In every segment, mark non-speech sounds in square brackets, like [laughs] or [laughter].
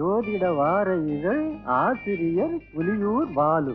ஜோதிட வார இதழ் ஆசிரியர் புலியூர் பாலு.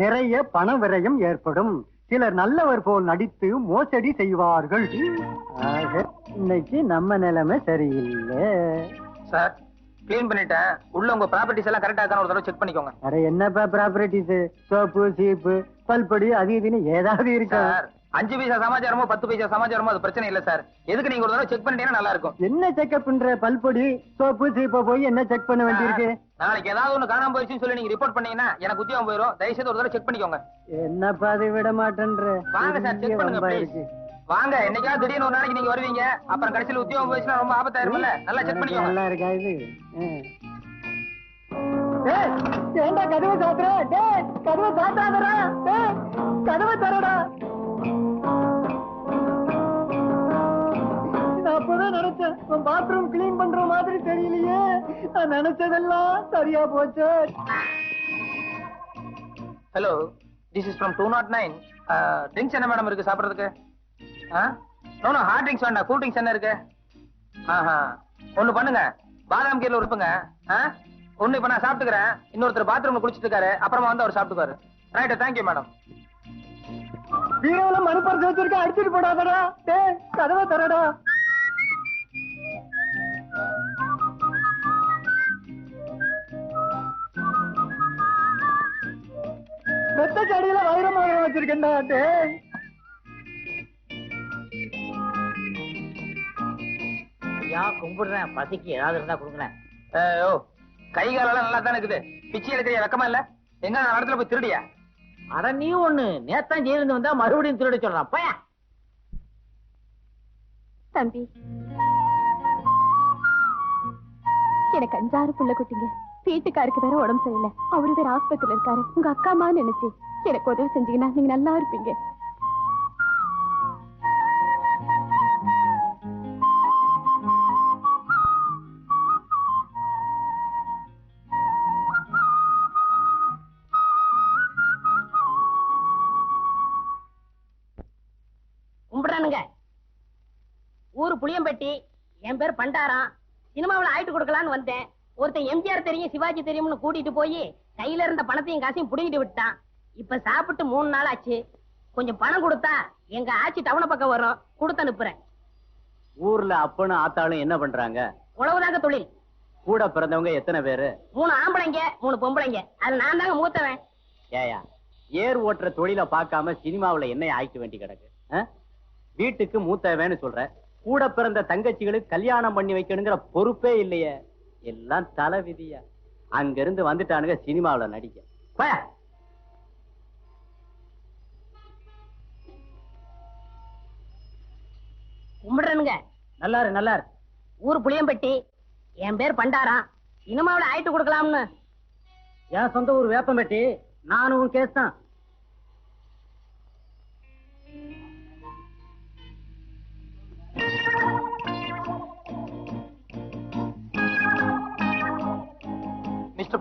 நிறைய பண விரயம் ஏற்படும். சிலர் நல்லவர் போல் நடித்து மோசடி செய்வார்கள். இன்னைக்கு நம்ம நிலைமை சரியில்லை. சார் க்ளீன் பண்ணிட்டேன். உள்ள உங்க ப்ராப்பர்ட்டிஸ் எல்லாம் கரெக்டா இருக்கான்னு ஒரு தடவை செக் பண்ணிக்கோங்க. அட என்னப்பா ப்ராப்பர்ட்டிஸ் சோப்பு சீப்பு பல்படி அது இதுன்னு ஏதாவது இருக்கா? சார் அஞ்சு பைசா சமாச்சாரமோ பத்து பைசா சமாச்சாரமோ அது பிரச்சனை இல்ல சார். எதுக்கு நீங்க ஒரு தடவை செக் பண்ணிட்டீங்கன்னா நல்லா இருக்கும். என்ன செக்அப் பண்ற? பல்பொடி சோப்பு சீப்பை போய் என்ன செக் பண்ண வேண்டியிருக்கு? நாளைக்கு ஏதாவது ஒண்ணு காணாம போயிடுச்சுன்னு சொல்லி நீங்க ரிப்போர்ட் பண்ணீங்கன்னா எனக்கு உத்தியோகம் போயிடும் தயவு செய்து ஒரு தடவை செக் பண்ணிக்கோங்க. என்னப்பா அது விட மாட்டேன்ற? வாங்க சார் செக் பண்ணுங்க வாங்க என்னைக்காவது திடீர்னு ஒரு நாளைக்கு நீங்க வருவீங்க. அப்புறம் கடைசியில உத்தியோகம் போயிடுச்சுன்னா ரொம்ப ஆபத்தாயிரும்ல. நல்லா செக் பண்ணிக்கோங்க. நல்லா இருக்கா இது? ஏன்டா கதவை சாத்துற? டேய் கதவை சாத்தாதடா? டேய் கதவை தரடா உன் பாத்ரூம் கிளீன் பண்ற மாதிரி தெரியலையே. நான் நினைச்சதெல்லாம் சரியா போச்சு. Hello this is from two not nine drinks என்ன மேடம் இருக்கு சாப்பிட்றதுக்கு? ஆ? நோ ஹார்ட் ட்ரிங்க்ஸ் வேண்டாம். கூல் ட்ரிங்க்ஸ் என்ன இருக்கு? ஆஹா. ஒண்ணு பண்ணுங்க. பாதாம் கீரில் இருப்புங்க ஆ? ஒண்ணு இப்ப நான் சாப்பிட்டுக்கிறேன். இன்னொருத்தர் பாத்ரூம்ல குளிச்சிட்டு இருக்காரு அப்புறமா வந்து அவர் சாப்பிட்டுக்காரு ரைட் தேங்க்யூ மேடம் பீரோல மணி பறிச்சு வச்சிருக்க அடிச்சிட்டு போடாதடா. டேய் கதவை தரடா மெத்த கடியில வைரமாக வச்சிருக்கேன்டா டேய். ஐயா கும்பிடுறேன். பசிக்கு ஏதாவது இருந்தா கொடுங்களேன். ஓ கை காலெல்லாம் நல்லா தானே இருக்குது? பிச்சை எடுக்கிறியா வெக்கமா இல்ல? எங்க நான் இடத்துல போய் திருடியா? அட நீ ஒண்ணு. நேத்தான் ஜெயிலிருந்து வந்தா மறுபடியும் திருட சொல்றான். பையா. தம்பி எனக்கு அஞ்சாறு புள்ள குட்டிங்க. வீட்டுக்காருக்கு வேற உடம்பு சரியில்லை. அவரு வேற ஆஸ்பத்திரியில இருக்காரு. உங்க அக்கா அம்மா நினைச்சு எனக்கு உதவி செஞ்சீங்கன்னா நீங்க நல்லா இருப்பீங்க. கும்பிடுறானுங்க. ஊரு புளியம்பட்டி என் பேர் பண்டாரம். சினிமாவில் ஆயிட்டு கொடுக்கலான்னு வந்தேன். ஒருத்தன் எம்ஜிஆர் தெரியும் சிவாஜி தெரியும்னு கூட்டிட்டு போய் கையில இருந்த பணத்தையும் காசையும் புடுங்கிட்டு விட்டான். இப்ப சாப்பிட்டு மூணு நாள் ஆச்சு. கொஞ்சம் பணம் கொடுத்தா எங்க ஆச்சி டவுன பக்கம் வரும். கொடுத்து அனுப்புறேன். ஊர்ல அப்பனும் ஆத்தாளும் என்ன பண்றாங்க? உழவுதாங்க தொழில். கூட பிறந்தவங்க எத்தனை பேரு? மூணு ஆம்பளைங்க மூணு பொம்பளைங்க. அது நான் தாங்க மூத்தவன். ஏயா ஏர் ஓட்டுற தொழிலை பார்க்காம சினிமாவுல என்ன ஆயிக்க வேண்டி கிடக்கு? வீட்டுக்கு மூத்தவன்னு சொல்ற. கூட பிறந்த தங்கச்சிகளுக்கு கல்யாணம் பண்ணி வைக்கணுங்கிற பொறுப்பே இல்லையே. எல்லாம் தலை விதியா அங்க இருந்து வந்துட்டானுங்க சினிமாவுல நடிக்க. கும்பிடுறனுங்க. நல்லாரு நல்லாரு. ஊர் புளியம்பட்டி. என் பேர் பண்டாரம் சினிமாவுல ஆயிட்டு கொடுக்கலாம்னு. என் சொந்த ஊர் வேப்பம்பட்டி. நானும் கேஸ் தான்.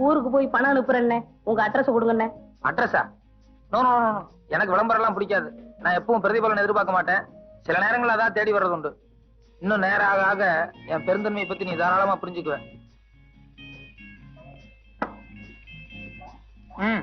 ஊருக்கு போய் பணம் அனுப்புறேன்னே. உங்க அட்ரஸ் கொடுங்கண்ணே அட்ரஸா நோ நோ நோ, எனக்கு விளம்பரம் எல்லாம் பிடிக்காது. நான் எப்பவும் பிரதிபலன் எதிர்பார்க்க மாட்டேன். சில நேரங்கள்ல அதான் தேடி வர்றது உண்டு. இன்னும் நேரம் ஆக ஆக என் பெருந்தன்மையை பத்தி நீ தாராளமா புரிஞ்சுக்குவேன் ம்,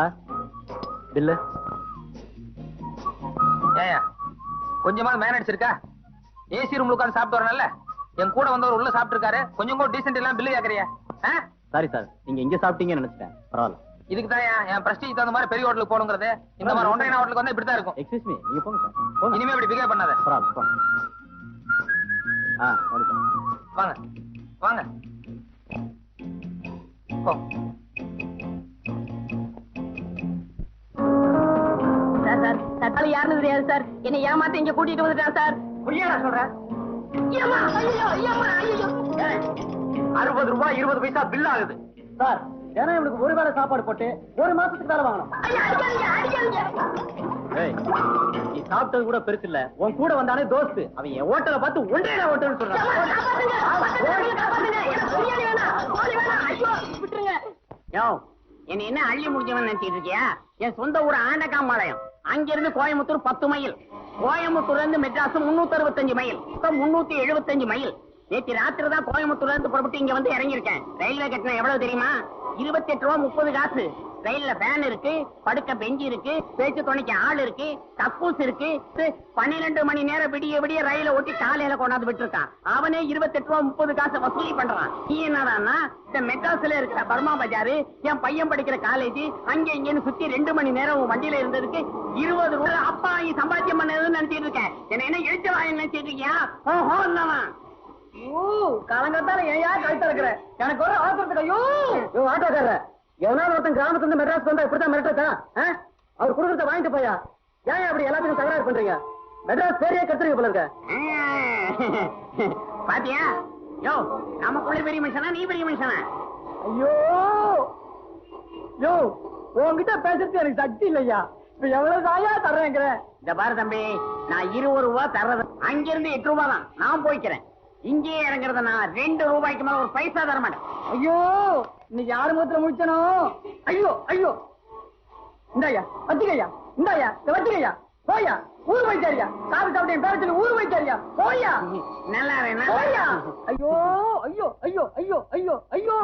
Sir bill. ஏயா கொஞ்சமா மேனேஜ் இருக்கா? ஏசி ரூம்ல உட்கார்ந்து சாப்பிட்டு வரணும்ல? என் கூட வந்தவர் உள்ள சாப்பிட்டு இருக்காரு கொஞ்சம் கூட டீசென்ட் எல்லாம் பில்லு கேக்குறியா? சாரி சார் நீங்க இங்க சாப்பிட்டீங்கன்னு நினைச்சிட்டேன். பரவாயில்ல. இதுக்கு தான் என் பிரஸ்டீஜ் தகுந்த மாதிரி பெரிய ஹோட்டலுக்கு போகணுங்கிறது. இந்த மாதிரி ஒன்றைய ஹோட்டலுக்கு வந்து இப்படி தான் இருக்கும். எக்ஸ்கியூஸ் மீ நீங்க போங்க சார் இனிமே இப்படி பிகேவ் பண்ணாத. பரவாயில்ல போங்க. ஆ வாங்க வாங்க. போ. Sir sir. தக்காளி யாருன்னு தெரியாது சார். என்னை ஏமாத்த இங்க கூட்டிட்டு வந்துட்டான் சார். புரியாதா சொல்றேன். அறுபது ரூபாய் இருபது பைசா பில் ஆகுது. சார் தினம் இவனுக்கு ஒரு வேளை சாப்பாடு போட்டு ஒரு மாசத்துக்கு வேலை வாங்கணும். நீ சாப்பிட்டது கூட பெருசு இல்ல. உன் கூட வந்தானே தோஸ்து. அவன் என் ஹோட்டலை பார்த்து ஒன்றே ஹோட்டல்னு ஏம்மா, சொல்றான் என்ன என்ன அள்ளி முடிஞ்சவன் நினைச்சிட்டு இருக்கியா? என் சொந்த ஊர் ஆண்டகாம்பாளையம் அங்கிருந்து கோயம்புத்தூர் பத்து மைல். கோயம்புத்தூர்ல இருந்து மெட்ராஸ் முன்னூத்தி அறுபத்தஞ்சு மைல். முன்னூத்தி எழுபத்தஞ்சு மைல். நேற்று ராத்திரி தான் கோயம்புத்தூர்ல இருந்து புறப்பட்டு இங்க வந்து இறங்கியிருக்கேன். ரயில்வே கட்டணம் எவ்வளவு தெரியுமா? இருபத்தி எட்டு ரூபா முப்பது காசு. ரயில்ல ஃபேன் இருக்கு படுக்க பெஞ்சு இருக்கு பேச்சு துணைக்கு ஆள் இருக்கு கக்கூஸ் இருக்கு. பன்னிரெண்டு மணி நேரம் விடிய விடிய ரயில ஓட்டி காலையில கொண்டாந்து விட்டுருக்கான். அவனே இருபத்தெட்டு ரூபா முப்பது காசு வசூலி பண்றான். நீ என்னடான்னா இந்த மெட்ராஸ்ல இருக்கிற பர்மா பஜாரு என் பையன் படிக்கிற காலேஜ் அங்க இங்கன்னு சுத்தி ரெண்டு மணி நேரம் உன் வண்டியில இருந்ததுக்கு இருபது ரூபா அப்பா நீ சம்பாத்தியம் பண்ணதுன்னு நினைச்சிட்டு இருக்கேன் என்ன என்ன எழுச்ச வாங்க நினைச்சிட்டு இருக்கியா? ஓஹோ இல்லவன் காலங்கத்தால ஏயா கழுத்த இருக்கிற எனக்கு ஒரு அவசரத்துக்கு ஐயோ! யோ எவனாவது ஒருத்தன் கிராமத்துல இருந்து மெட்ராஸ் வந்தா இப்படித்தான் மிரட்டா அவர் குடுக்கறத வாங்கிட்டு போயா? ஏன் அப்படி எல்லாத்துக்கும் தகராறு பண்றீங்க? மெட்ராஸ் பேரையே கத்துறீங்க போல இருக்க. [laughs] பாத்தியா? யோ நமக்குள்ள பெரிய மனுஷனா நீ பெரிய மனுஷனா? ஐயோ! யோ உன்கிட்ட பேசுறது எனக்கு சக்தி இல்லையா? இப்ப எவ்வளவு தாயா தர்றேங்கிற? இந்த பாரு தம்பி நான் இருபது ரூபா தர்றது. அங்கிருந்து எட்டு ரூபா தான். நான் போய்க்கிறேன். இங்கேயே இறங்குறத நான் ரெண்டு ரூபாய்க்கு மேல ஒரு பைசா தர மாட்டேன் ஐயோ! இன்னைக்கு யாரு முகத்துல முடிச்சனோ ஐயோ ஐயோ. இந்தாயா வச்சுக்கையா இந்தாயா வச்சுக்கையா. போயா ஊர் போயிட்டாரியா காபி சாப்பிட்டு என் பேர சொல்லி ஊர் போயிட்டாரியா போயா. நல்லா போயா. ஐயோ ஐயோ ஐயோ ஐயோ ஐயோ ஐயோ.